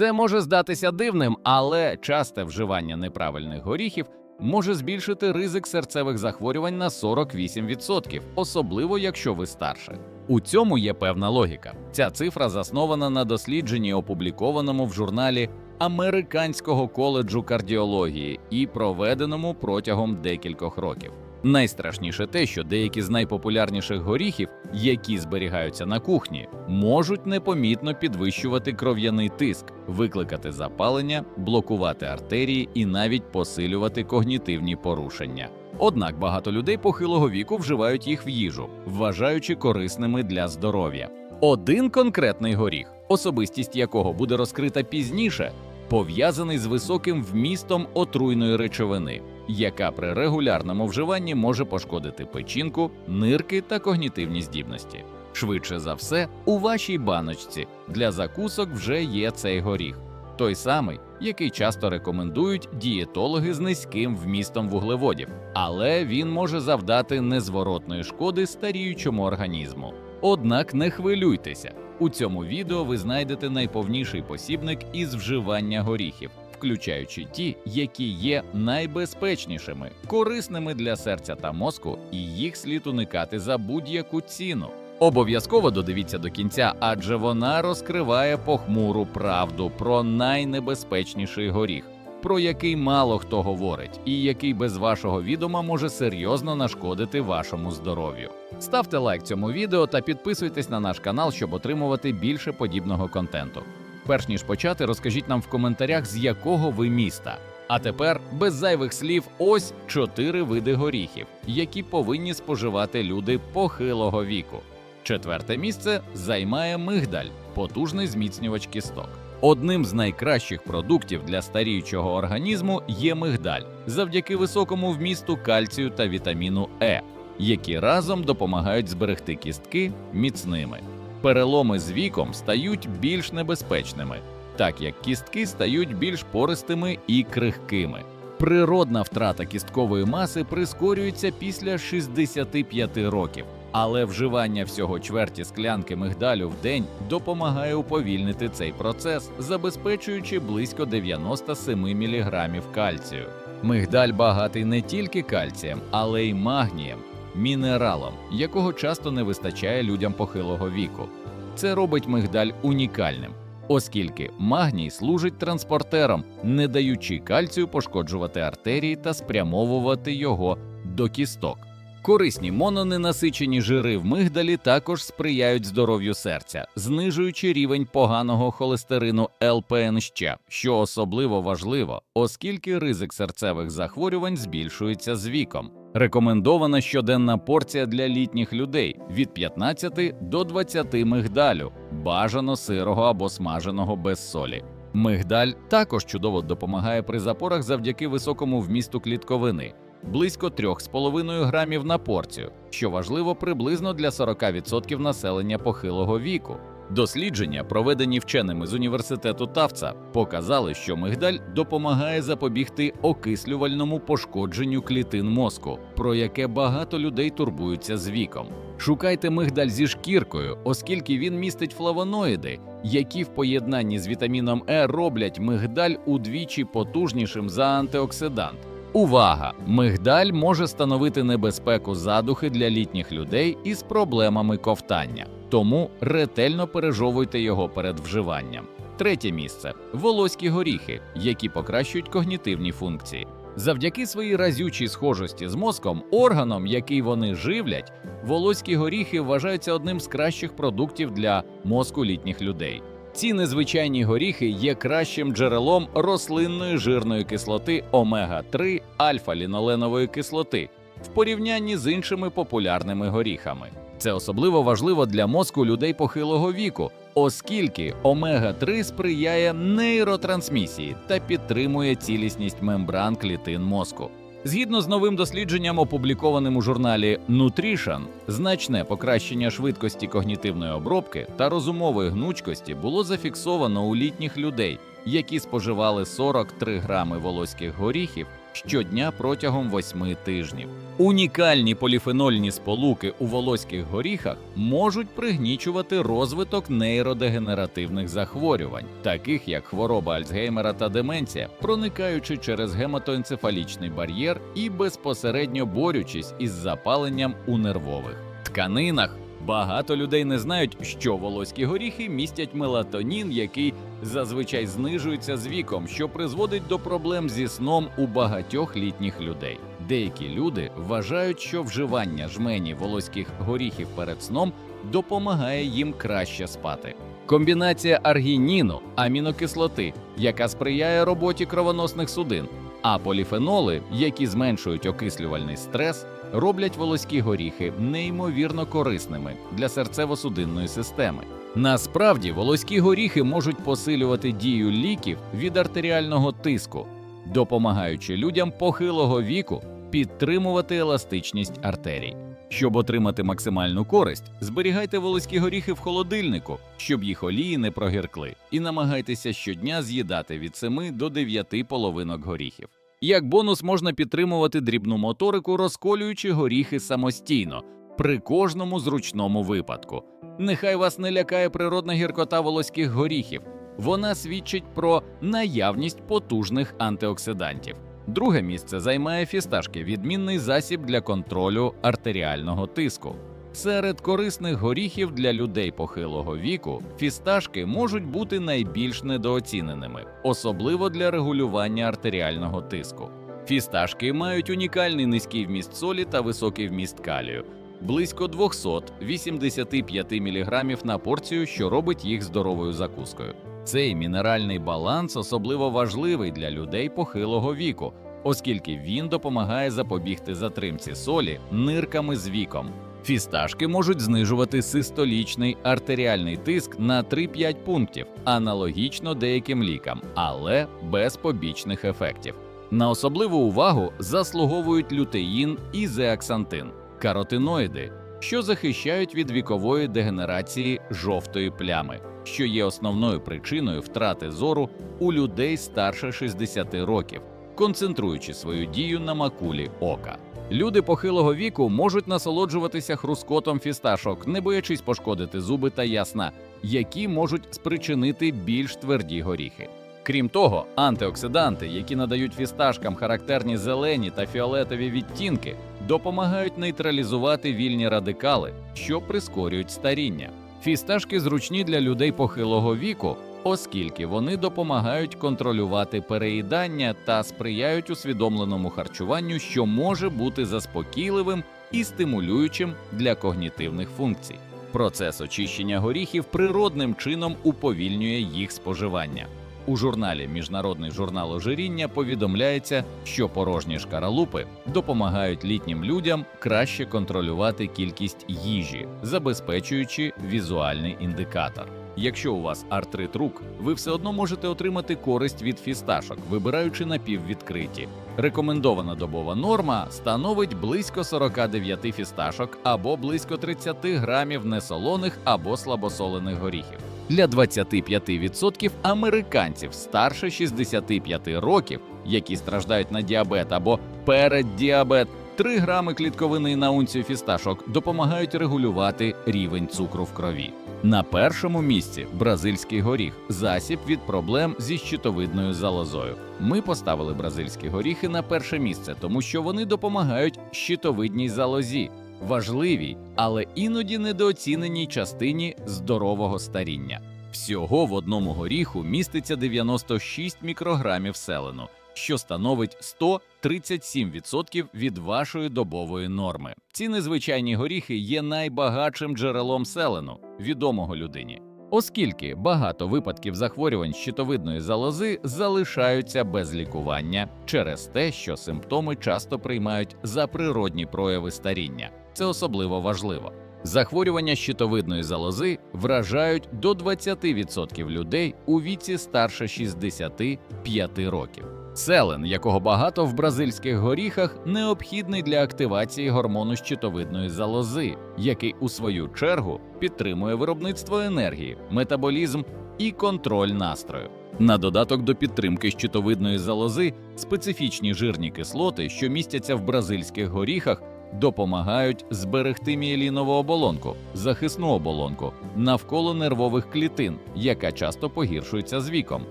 Це може здатися дивним, але часте вживання неправильних горіхів може збільшити ризик серцевих захворювань на 48%, особливо якщо ви старше. У цьому є певна логіка. Ця цифра заснована на дослідженні, опублікованому в журналі Американського коледжу кардіології і проведеному протягом декількох років. Найстрашніше те, що деякі з найпопулярніших горіхів, які зберігаються на кухні, можуть непомітно підвищувати кров'яний тиск, викликати запалення, блокувати артерії і навіть посилювати когнітивні порушення. Однак багато людей похилого віку вживають їх в їжу, вважаючи корисними для здоров'я. Один конкретний горіх, особистість якого буде розкрита пізніше, пов'язаний з високим вмістом отруйної речовини, яка при регулярному вживанні може пошкодити печінку, нирки та когнітивні здібності. Швидше за все, у вашій баночці для закусок вже є цей горіх, той самий, який часто рекомендують дієтологи з низьким вмістом вуглеводів, але він може завдати незворотної шкоди старіючому організму. Однак не хвилюйтеся. У цьому відео ви знайдете найповніший посібник із вживання горіхів, включаючи ті, які є найбезпечнішими, корисними для серця та мозку, і їх слід уникати за будь-яку ціну. Обов'язково додивіться до кінця, адже вона розкриває похмуру правду про найнебезпечніший горіх, про який мало хто говорить, і який без вашого відома може серйозно нашкодити вашому здоров'ю. Ставте лайк цьому відео та підписуйтесь на наш канал, щоб отримувати більше подібного контенту. Перш ніж почати, розкажіть нам в коментарях, з якого ви міста. А тепер без зайвих слів, ось чотири види горіхів, які повинні споживати люди похилого віку. Четверте місце займає мигдаль, потужний зміцнювач кісток. Одним з найкращих продуктів для старіючого організму є мигдаль завдяки високому вмісту кальцію та вітаміну Е, які разом допомагають зберегти кістки міцними. Переломи з віком стають більш небезпечними, так як кістки стають більш пористими і крихкими. Природна втрата кісткової маси прискорюється після 65 років, але вживання всього чверті склянки мигдалю в день допомагає уповільнити цей процес, забезпечуючи близько 97 мг кальцію. Мигдаль багатий не тільки кальцієм, але й магнієм, мінералом, якого часто не вистачає людям похилого віку. Це робить мигдаль унікальним, оскільки магній служить транспортером, не даючи кальцію пошкоджувати артерії та спрямовувати його до кісток. Корисні мононенасичені жири в мигдалі також сприяють здоров'ю серця, знижуючи рівень поганого холестерину ЛПНЩ, що особливо важливо, оскільки ризик серцевих захворювань збільшується з віком. Рекомендована щоденна порція для літніх людей від 15 до 20 мигдалю, бажано сирого або смаженого без солі. Мигдаль також чудово допомагає при запорах завдяки високому вмісту клітковини близько 3,5 грамів на порцію, що важливо приблизно для 40% населення похилого віку. Дослідження, проведені вченими з університету Тавца, показали, що мигдаль допомагає запобігти окислювальному пошкодженню клітин мозку, про яке багато людей турбуються з віком. Шукайте мигдаль зі шкіркою, оскільки він містить флавоноїди, які в поєднанні з вітаміном Е роблять мигдаль удвічі потужнішим за антиоксидант. Увага! Мигдаль може становити небезпеку задухи для літніх людей із проблемами ковтання, тому ретельно пережовуйте його перед вживанням. Третє місце волоські горіхи, які покращують когнітивні функції. Завдяки своїй разючій схожості з мозком, органом, який вони живлять, волоські горіхи вважаються одним з кращих продуктів для мозку літніх людей. Ці незвичайні горіхи є кращим джерелом рослинної жирної кислоти омега-3 альфа-ліноленової кислоти в порівнянні з іншими популярними горіхами. Це особливо важливо для мозку людей похилого віку, оскільки омега-3 сприяє нейротрансмісії та підтримує цілісність мембран клітин мозку. Згідно з новим дослідженням, опублікованим у журналі Nutrition, значне покращення швидкості когнітивної обробки та розумової гнучкості було зафіксовано у літніх людей, які споживали 43 грами волоських горіхів щодня протягом 8 тижнів. Унікальні поліфенольні сполуки у волоських горіхах можуть пригнічувати розвиток нейродегенеративних захворювань, таких як хвороба Альцгеймера та деменція, проникаючи через гематоенцефалічний бар'єр і безпосередньо борючись із запаленням у нервових тканинах. Багато людей не знають, що волоські горіхи містять мелатонін, який зазвичай знижується з віком, що призводить до проблем зі сном у багатьох літніх людей. Деякі люди вважають, що вживання жмені волоських горіхів перед сном допомагає їм краще спати. Комбінація аргініну, амінокислоти, яка сприяє роботі кровоносних судин, а поліфеноли, які зменшують окислювальний стрес, роблять волоські горіхи неймовірно корисними для серцево-судинної системи. Насправді, волоські горіхи можуть посилювати дію ліків від артеріального тиску, допомагаючи людям похилого віку підтримувати еластичність артерій. Щоб отримати максимальну користь, зберігайте волоські горіхи в холодильнику, щоб їх олії не прогіркли, і намагайтеся щодня з'їдати від 7 до 9 половинок горіхів. Як бонус можна підтримувати дрібну моторику, розколюючи горіхи самостійно при кожному зручному випадку. Нехай вас не лякає природна гіркота волоських горіхів. Вона свідчить про наявність потужних антиоксидантів. Друге місце займає фісташки, відмінний засіб для контролю артеріального тиску. Серед корисних горіхів для людей похилого віку фісташки можуть бути найбільш недооціненими, особливо для регулювання артеріального тиску. Фісташки мають унікальний низький вміст солі та високий вміст калію, близько 285 мг на порцію, що робить їх здоровою закускою. Цей мінеральний баланс особливо важливий для людей похилого віку, оскільки він допомагає запобігти затримці солі нирками з віком. Фісташки можуть знижувати систолічний артеріальний тиск на 3-5 пунктів, аналогічно деяким лікам, але без побічних ефектів. На особливу увагу заслуговують лютеїн і зеаксантин каротиноїди, що захищають від вікової дегенерації жовтої плями, що є основною причиною втрати зору у людей старше 60 років, концентруючи свою дію на макулі ока. Люди похилого віку можуть насолоджуватися хрускотом фісташок, не боячись пошкодити зуби та ясна, які можуть спричинити більш тверді горіхи. Крім того, антиоксиданти, які надають фісташкам характерні зелені та фіолетові відтінки, допомагають нейтралізувати вільні радикали, що прискорюють старіння. Фісташки зручні для людей похилого віку, оскільки вони допомагають контролювати переїдання та сприяють усвідомленому харчуванню, що може бути заспокійливим і стимулюючим для когнітивних функцій. Процес очищення горіхів природним чином уповільнює їх споживання. У журналі Міжнародний журнал ожиріння повідомляється, що порожні шкаралупи допомагають літнім людям краще контролювати кількість їжі, забезпечуючи візуальний індикатор. Якщо у вас артрит рук, ви все одно можете отримати користь від фісташок, вибираючи напіввідкриті. Рекомендована добова норма становить близько 49 фісташок або близько 30 грамів несолоних або слабосолених горіхів. Для 25% американців старше 65 років, які страждають на діабет або переддіабет, 3 грами клітковини на унцію фісташок допомагають регулювати рівень цукру в крові. На першому місці бразильський горіх засіб від проблем зі щитовидною залозою. Ми поставили бразильські горіхи на перше місце, тому що вони допомагають щитовидній залозі, важливій, але іноді недооціненій частині здорового старіння. Всього в одному горіху міститься 96 мікрограмів селену, що становить 137% від вашої добової норми. Ці незвичайні горіхи є найбагатшим джерелом селену, відомого людині. Оскільки багато випадків захворювань щитовидної залози залишаються без лікування через те, що симптоми часто приймають за природні прояви старіння. Це особливо важливо. Захворювання щитовидної залози вражають до 20% людей у віці старше 65 років. Селен, якого багато в бразильських горіхах, необхідний для активації гормону щитовидної залози, який у свою чергу підтримує виробництво енергії, метаболізм і контроль настрою. На додаток до підтримки щитовидної залози, специфічні жирні кислоти, що містяться в бразильських горіхах, допомагають зберегти мієлінову оболонку, захисну оболонку навколо нервових клітин, яка часто погіршується з віком.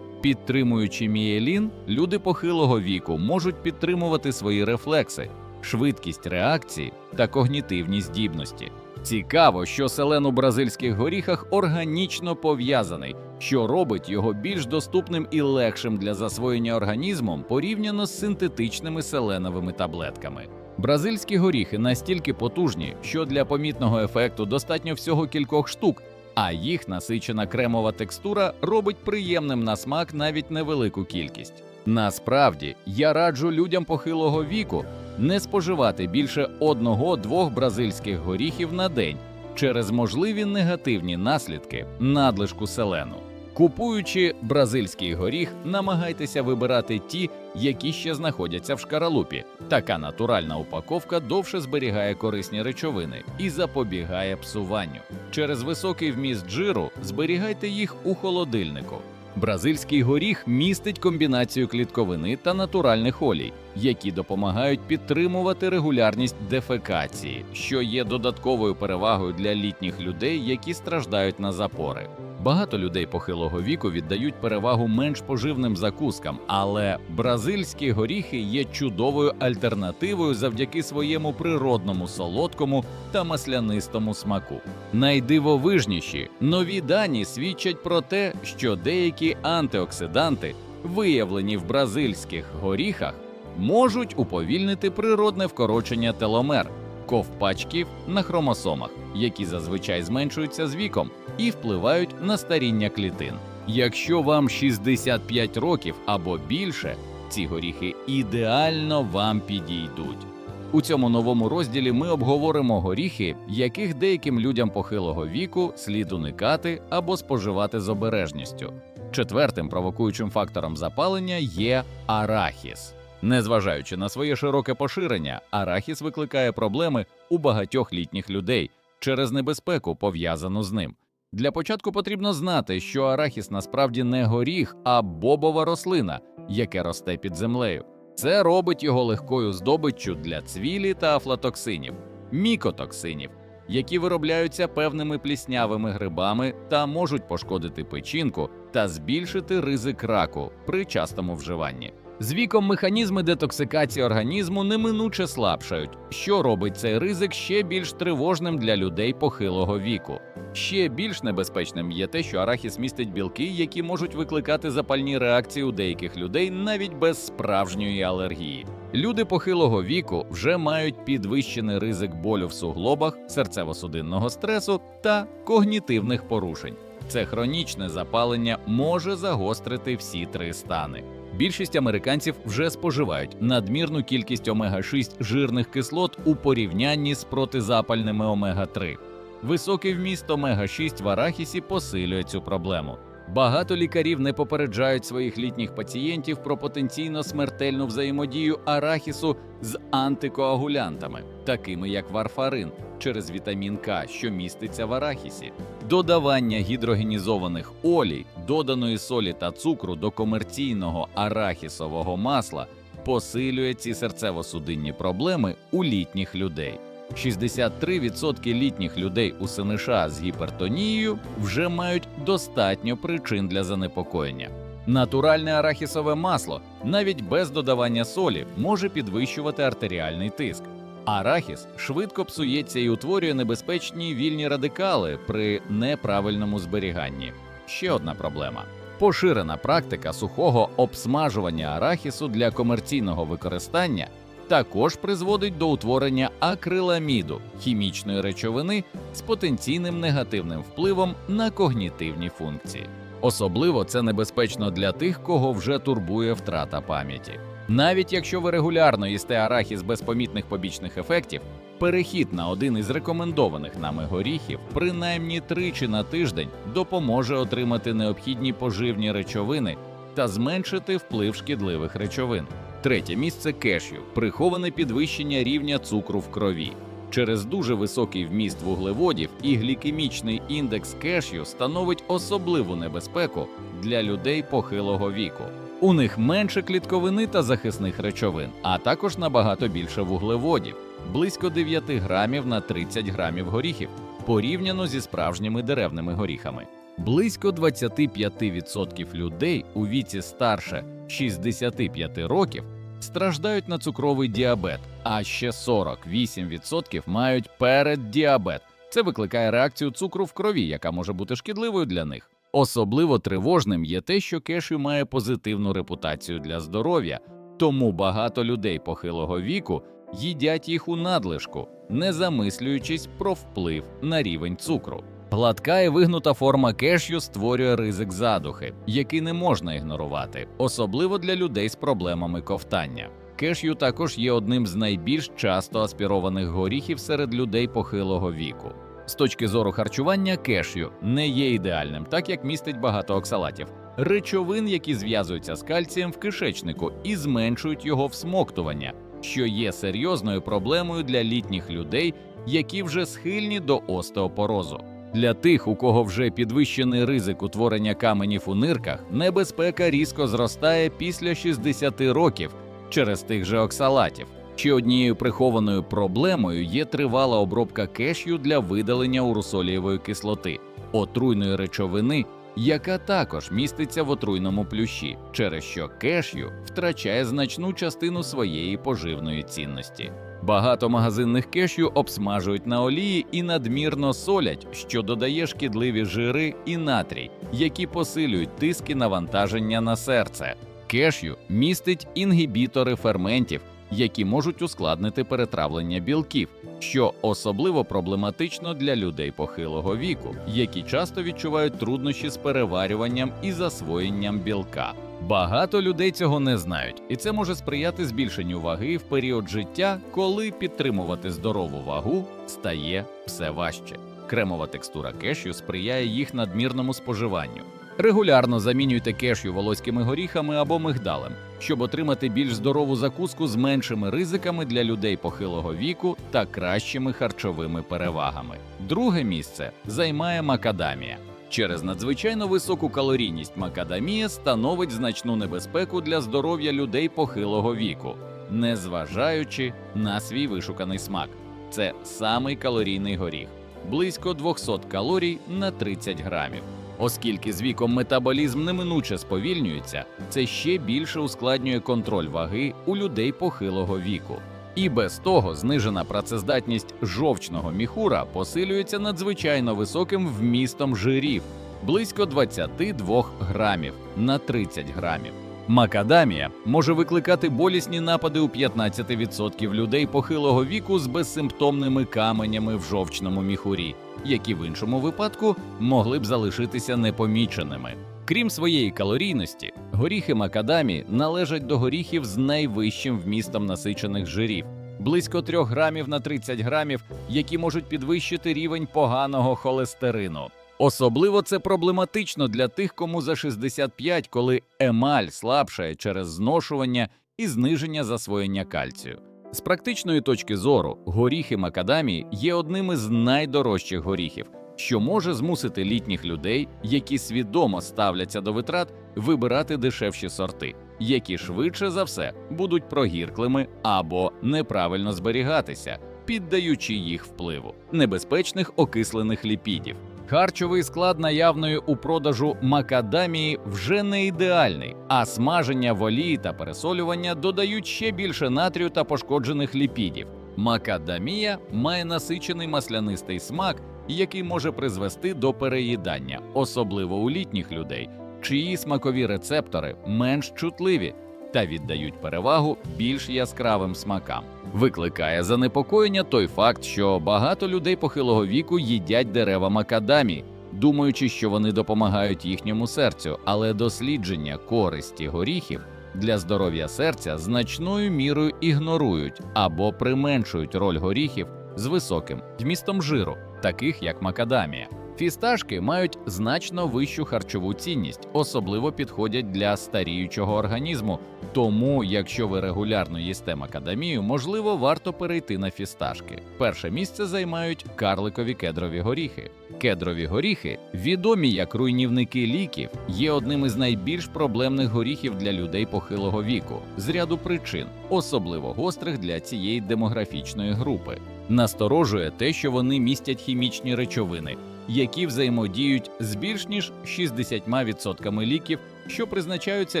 Підтримуючи мієлін, люди похилого віку можуть підтримувати свої рефлекси, швидкість реакції та когнітивні здібності. Цікаво, що селен у бразильських горіхах органічно пов'язаний, що робить його більш доступним і легшим для засвоєння організмом порівняно з синтетичними селеновими таблетками. Бразильські горіхи настільки потужні, що для помітного ефекту достатньо всього кількох штук, а їх насичена кремова текстура робить приємним на смак навіть невелику кількість. Насправді, я раджу людям похилого віку не споживати більше одного-двох бразильських горіхів на день через можливі негативні наслідки надлишку селену. Купуючи бразильський горіх, намагайтеся вибирати ті, які ще знаходяться в шкаралупі. Така натуральна упаковка довше зберігає корисні речовини і запобігає псуванню. Через високий вміст жиру зберігайте їх у холодильнику. Бразильський горіх містить комбінацію клітковини та натуральних олій, які допомагають підтримувати регулярність дефекації, що є додатковою перевагою для літніх людей, які страждають на запори. Багато людей похилого віку віддають перевагу менш поживним закускам, але бразильські горіхи є чудовою альтернативою завдяки своєму природному солодкому та маслянистому смаку. Найдивовижніші нові дані свідчать про те, що деякі антиоксиданти, виявлені в бразильських горіхах, можуть уповільнити природне вкорочення теломер ковпачків на хромосомах, які зазвичай зменшуються з віком і впливають на старіння клітин. Якщо вам 65 років або більше, ці горіхи ідеально вам підійдуть. У цьому новому розділі ми обговоримо горіхи, яких деяким людям похилого віку слід уникати або споживати з обережністю. Четвертим провокуючим фактором запалення є арахіс. Незважаючи на своє широке поширення, арахіс викликає проблеми у багатьох літніх людей через небезпеку, пов'язану з ним. Для початку потрібно знати, що арахіс насправді не горіх, а бобова рослина, яке росте під землею. Це робить його легкою здобиччю для цвілі та афлатоксинів, мікотоксинів, які виробляються певними пліснявими грибами та можуть пошкодити печінку та збільшити ризик раку при частому вживанні. З віком механізми детоксикації організму неминуче слабшають, що робить цей ризик ще більш тривожним для людей похилого віку. Ще більш небезпечним є те, що арахіс містить білки, які можуть викликати запальні реакції у деяких людей навіть без справжньої алергії. Люди похилого віку вже мають підвищений ризик болю в суглобах, серцево-судинного стресу та когнітивних порушень. Це хронічне запалення може загострити всі три стани. Більшість американців вже споживають надмірну кількість омега-6 жирних кислот у порівнянні з протизапальними омега-3. Високий вміст омега-6 в арахісі посилює цю проблему. Багато лікарів не попереджають своїх літніх пацієнтів про потенційно смертельну взаємодію арахісу з антикоагулянтами, такими як варфарин, через вітамін К, що міститься в арахісі. Додавання гідрогенізованих олій, доданої солі та цукру до комерційного арахісового масла посилює ці серцево-судинні проблеми у літніх людей. 63% літніх людей у США з гіпертонією вже мають достатньо причин для занепокоєння. Натуральне арахісове масло, навіть без додавання солі, може підвищувати артеріальний тиск. Арахіс швидко псується і утворює небезпечні вільні радикали при неправильному зберіганні. Ще одна проблема. Поширена практика сухого обсмажування арахісу для комерційного використання також призводить до утворення акриламіду хімічної речовини з потенційним негативним впливом на когнітивні функції. Особливо це небезпечно для тих, кого вже турбує втрата пам'яті. Навіть якщо ви регулярно їсте арахіс без помітних побічних ефектів, перехід на один із рекомендованих нами горіхів принаймні тричі на тиждень допоможе отримати необхідні поживні речовини та зменшити вплив шкідливих речовин. Третє місце кешю приховане підвищення рівня цукру в крові. Через дуже високий вміст вуглеводів і глікемічний індекс кешю становить особливу небезпеку для людей похилого віку. У них менше клітковини та захисних речовин, а також набагато більше вуглеводів, близько 9 грамів на 30 грамів горіхів, порівняно зі справжніми деревними горіхами. Близько 25% людей у віці старше 65 років страждають на цукровий діабет, а ще 48% мають переддіабет. Це викликає реакцію цукру в крові, яка може бути шкідливою для них. Особливо тривожним є те, що кешю має позитивну репутацію для здоров'я, тому багато людей похилого віку їдять їх у надлишку, не замислюючись про вплив на рівень цукру. Гладка і вигнута форма кешю створює ризик задухи, який не можна ігнорувати, особливо для людей з проблемами ковтання. Кешю також є одним з найбільш часто аспірованих горіхів серед людей похилого віку. З точки зору харчування, кешю не є ідеальним, так як містить багато оксалатів, речовин, які зв'язуються з кальцієм в кишечнику і зменшують його всмоктування, що є серйозною проблемою для літніх людей, які вже схильні до остеопорозу. Для тих, у кого вже підвищений ризик утворення каменів у нирках, небезпека різко зростає після 60 років через тих же оксалатів. Ще однією прихованою проблемою є тривала обробка кешю для видалення урусолієвої кислоти, отруйної речовини, яка також міститься в отруйному плющі, через що кешю втрачає значну частину своєї поживної цінності. Багато магазинних кешю обсмажують на олії і надмірно солять, що додає шкідливі жири і натрій, які посилюють тиск і навантаження на серце. Кешю містить інгібітори ферментів, які можуть ускладнити перетравлення білків, що особливо проблематично для людей похилого віку, які часто відчувають труднощі з переварюванням і засвоєнням білка. Багато людей цього не знають, і це може сприяти збільшенню ваги в період життя, коли підтримувати здорову вагу стає все важче. Кремова текстура кешю сприяє їх надмірному споживанню. Регулярно замінюйте кешю волоськими горіхами або мигдалем, щоб отримати більш здорову закуску з меншими ризиками для людей похилого віку та кращими харчовими перевагами. Друге місце займає макадамія. Через надзвичайно високу калорійність макадамія становить значну небезпеку для здоров'я людей похилого віку, незважаючи на свій вишуканий смак. Це самий калорійний горіх, близько 200 калорій на 30 грамів. Оскільки з віком метаболізм неминуче сповільнюється, це ще більше ускладнює контроль ваги у людей похилого віку. І без того знижена працездатність жовчного міхура посилюється надзвичайно високим вмістом жирів близько 22 грамів на 30 грамів. Макадамія може викликати болісні напади у 15% людей похилого віку з безсимптомними каменями в жовчному міхурі, які в іншому випадку могли б залишитися непоміченими. Крім своєї калорійності, горіхи макадамі належать до горіхів з найвищим вмістом насичених жирів близько 3 грамів на 30 грамів, які можуть підвищити рівень поганого холестерину. Особливо це проблематично для тих, кому за 65, коли емаль слабшає через зношування і зниження засвоєння кальцію. З практичної точки зору, горіхи макадамії є одним із найдорожчих горіхів, що може змусити літніх людей, які свідомо ставляться до витрат, вибирати дешевші сорти, які швидше за все будуть прогірклими або неправильно зберігатися, піддаючи їх впливу небезпечних окислених ліпідів. Харчовий склад наявної у продажу макадамії вже не ідеальний, а смаження в олії та пересолювання додають ще більше натрію та пошкоджених ліпідів. Макадамія має насичений маслянистий смак, який може призвести до переїдання, особливо у літніх людей, чиї смакові рецептори менш чутливі та віддають перевагу більш яскравим смакам. Викликає занепокоєння той факт, що багато людей похилого віку їдять дерева макадамі, думаючи, що вони допомагають їхньому серцю, але дослідження користі горіхів для здоров'я серця значною мірою ігнорують або применшують роль горіхів з високим вмістом жиру, таких як макадамія. Фісташки мають значно вищу харчову цінність, особливо підходять для старіючого організму. Тому, якщо ви регулярно їсте макадамію, можливо, варто перейти на фісташки. Перше місце займають карликові кедрові горіхи. Кедрові горіхи, відомі як руйнівники ліків, є одним із найбільш проблемних горіхів для людей похилого віку з ряду причин, особливо гострих для цієї демографічної групи. Насторожує те, що вони містять хімічні речовини, які взаємодіють з більш ніж 60% ліків, що призначаються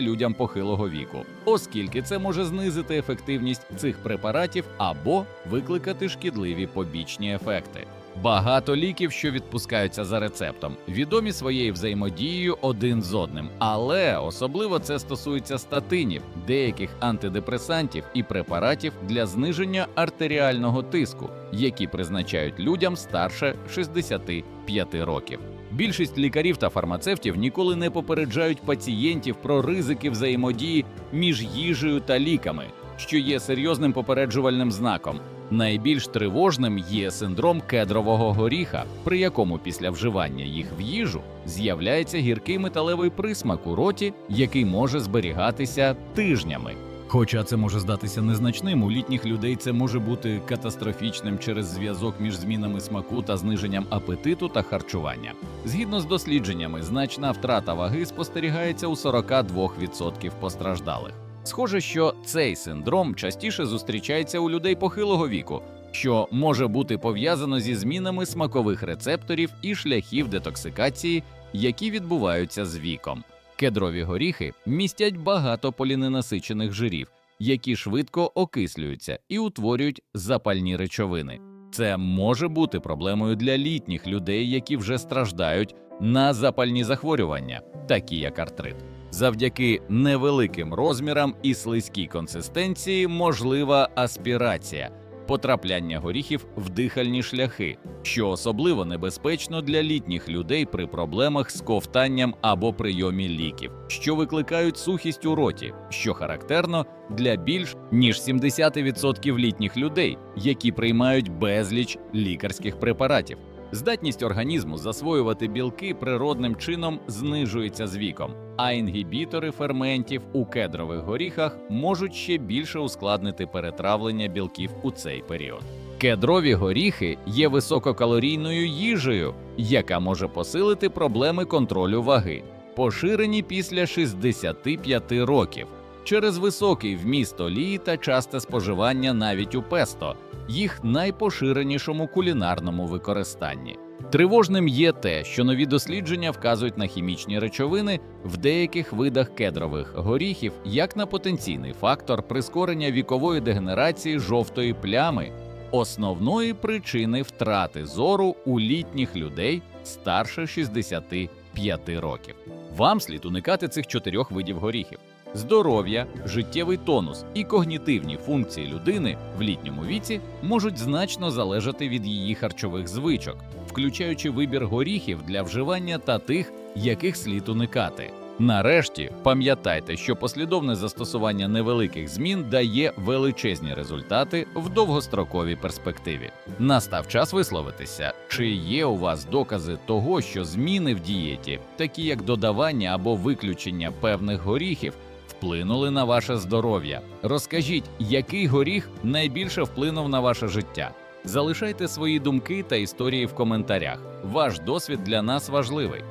людям похилого віку, оскільки це може знизити ефективність цих препаратів або викликати шкідливі побічні ефекти. Багато ліків, що відпускаються за рецептом, відомі своєю взаємодією один з одним, але особливо це стосується статинів, деяких антидепресантів і препаратів для зниження артеріального тиску, які призначають людям старше 65 років. Більшість лікарів та фармацевтів ніколи не попереджають пацієнтів про ризики взаємодії між їжею та ліками, що є серйозним попереджувальним знаком. Найбільш тривожним є синдром кедрового горіха, при якому після вживання їх в їжу з'являється гіркий металевий присмак у роті, який може зберігатися тижнями. Хоча це може здатися незначним, у літніх людей це може бути катастрофічним через зв'язок між змінами смаку та зниженням апетиту та харчування. Згідно з дослідженнями, значна втрата ваги спостерігається у 42% постраждалих. Схоже, що цей синдром частіше зустрічається у людей похилого віку, що може бути пов'язано зі змінами смакових рецепторів і шляхів детоксикації, які відбуваються з віком. Кедрові горіхи містять багато поліненасичених жирів, які швидко окислюються і утворюють запальні речовини. Це може бути проблемою для літніх людей, які вже страждають на запальні захворювання, такі як артрит. Завдяки невеликим розмірам і слизькій консистенції можлива аспірація, потрапляння горіхів в дихальні шляхи, що особливо небезпечно для літніх людей при проблемах з ковтанням або прийомі ліків, що викликають сухість у роті, що характерно для більш ніж 70% літніх людей, які приймають безліч лікарських препаратів. Здатність організму засвоювати білки природним чином знижується з віком, а інгібітори ферментів у кедрових горіхах можуть ще більше ускладнити перетравлення білків у цей період. Кедрові горіхи є висококалорійною їжею, яка може посилити проблеми контролю ваги, поширені після 65 років через високий вміст олії та часте споживання навіть у песто, їх найпоширенішому кулінарному використанні. Тривожним є те, що нові дослідження вказують на хімічні речовини в деяких видах кедрових горіхів як на потенційний фактор прискорення вікової дегенерації жовтої плями, основної причини втрати зору у літніх людей старше 65 років. Вам слід уникати цих чотирьох видів горіхів. Здоров'я, життєвий тонус і когнітивні функції людини в літньому віці можуть значно залежати від її харчових звичок, включаючи вибір горіхів для вживання та тих, яких слід уникати. Нарешті пам'ятайте, що послідовне застосування невеликих змін дає величезні результати в довгостроковій перспективі. Настав час висловитися, чи є у вас докази того, що зміни в дієті, такі як додавання або виключення певних горіхів, вплинули на ваше здоров'я. Розкажіть, який горіх найбільше вплинув на ваше життя. Залишайте свої думки та історії в коментарях. Ваш досвід для нас важливий.